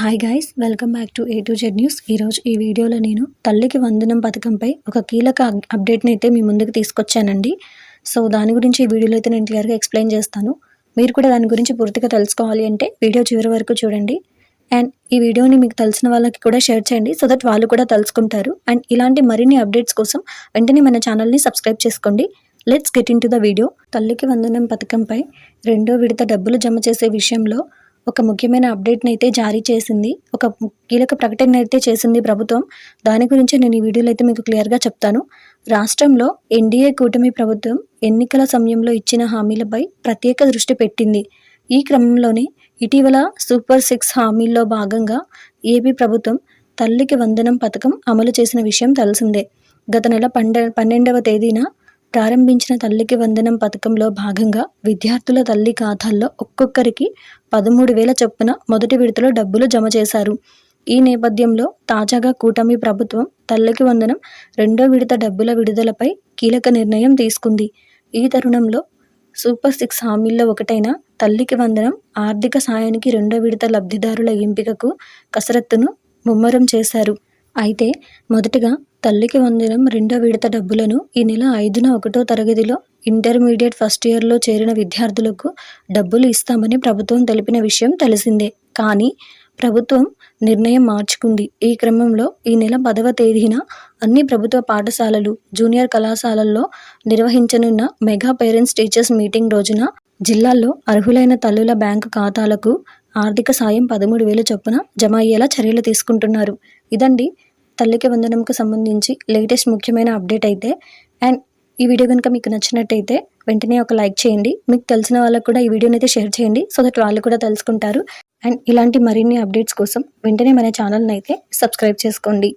Hi guys welcome back to A to Z news ఈరోజు ఈ వీడియోలో నేను తల్లికి వందనం పథకంపై ఒక కీలక అప్డేట్ని అయితే మీ ముందుకు తీసుకొచ్చానండి. సో దాని గురించి ఈ వీడియోలో అయితే నేను క్లియర్గా ఎక్స్ప్లెయిన్ చేస్తాను. మీరు కూడా దాని గురించి పూర్తిగా తెలుసుకోవాలి అంటే వీడియో చివరి వరకు చూడండి. అండ్ ఈ వీడియోని మీకు తెలిసిన వాళ్ళకి కూడా షేర్ చేయండి సో దట్ వాళ్ళు కూడా తెలుసుకుంటారు. అండ్ ఇలాంటి మరిన్ని అప్డేట్స్ కోసం వెంటనే మన ఛానల్ని సబ్స్క్రైబ్ చేసుకోండి. Let's get into the video తల్లికి వందనం పథకంపై రెండో విడత డబ్బులు జమ చేసే విషయంలో ఒక ముఖ్యమైన అప్డేట్ని అయితే జారీ చేసింది. ఒక కీలక ప్రకటన అయితే చేసింది ప్రభుత్వం. దాని గురించి నేను ఈ వీడియోలో అయితే మీకు క్లియర్గా చెప్తాను. రాష్ట్రంలో ఎన్డీఏ కూటమి ప్రభుత్వం ఎన్నికల సమయంలో ఇచ్చిన హామీలపై ప్రత్యేక దృష్టి పెట్టింది. ఈ క్రమంలోనే ఇటీవల సూపర్ సిక్స్ హామీల్లో భాగంగా ఏపీ ప్రభుత్వం తల్లికి వందనం పథకం అమలు చేసిన విషయం తెలిసిందే. గత నెల పండ పన్నెండవ తేదీన ప్రారంభించిన తల్లికి వందనం పథకంలో భాగంగా విద్యార్థుల తల్లి ఖాతాల్లో ఒక్కొక్కరికి పదమూడు వేల చొప్పున మొదటి విడతలో డబ్బులు జమ చేశారు. ఈ నేపథ్యంలో తాజాగా కూటమి ప్రభుత్వం తల్లికి వందనం రెండో విడత డబ్బుల విడుదలపై కీలక నిర్ణయం తీసుకుంది. ఈ తరుణంలో సూపర్ సిక్స్ హామీల్లో ఒకటైన తల్లికి వందనం ఆర్థిక సాయానికి రెండో విడత లబ్ధిదారుల ఎంపికకు కసరత్తును ముమ్మరం చేశారు. అయితే మొదటగా తల్లికి వందనం రెండో విడత డబ్బులను ఈ నెల ఐదున ఒకటో తరగతిలో ఇంటర్మీడియట్ ఫస్ట్ ఇయర్లో చేరిన విద్యార్థులకు డబ్బులు ఇస్తామని ప్రభుత్వం తెలిపిన విషయం తెలిసిందే. కానీ ప్రభుత్వం నిర్ణయం మార్చుకుంది. ఈ క్రమంలో ఈ నెల పదవ తేదీన అన్ని ప్రభుత్వ పాఠశాలలు జూనియర్ కళాశాలల్లో నిర్వహించనున్న మెగా పేరెంట్స్ టీచర్స్ మీటింగ్ రోజున జిల్లాల్లో అర్హులైన తల్లుల బ్యాంకు ఖాతాలకు ఆర్థిక సాయం పదమూడు వేల చొప్పున జమ అయ్యేలా చర్యలు తీసుకుంటున్నారు. ఇదండి తల్లికి వందనంకు సంబంధించి లేటెస్ట్ ముఖ్యమైన అప్డేట్ అయితే. అండ్ ఈ వీడియో కనుక మీకు నచ్చినట్టయితే వెంటనే ఒక లైక్ చేయండి. మీకు తెలిసిన వాళ్ళకు కూడా ఈ వీడియోని అయితే షేర్ చేయండి. సో దట్ వాళ్ళు కూడా తెలుసుకుంటారు. అండ్ ఇలాంటి మరిన్ని అప్డేట్స్ కోసం వెంటనే మన ఛానల్ని అయితే సబ్స్క్రైబ్ చేసుకోండి.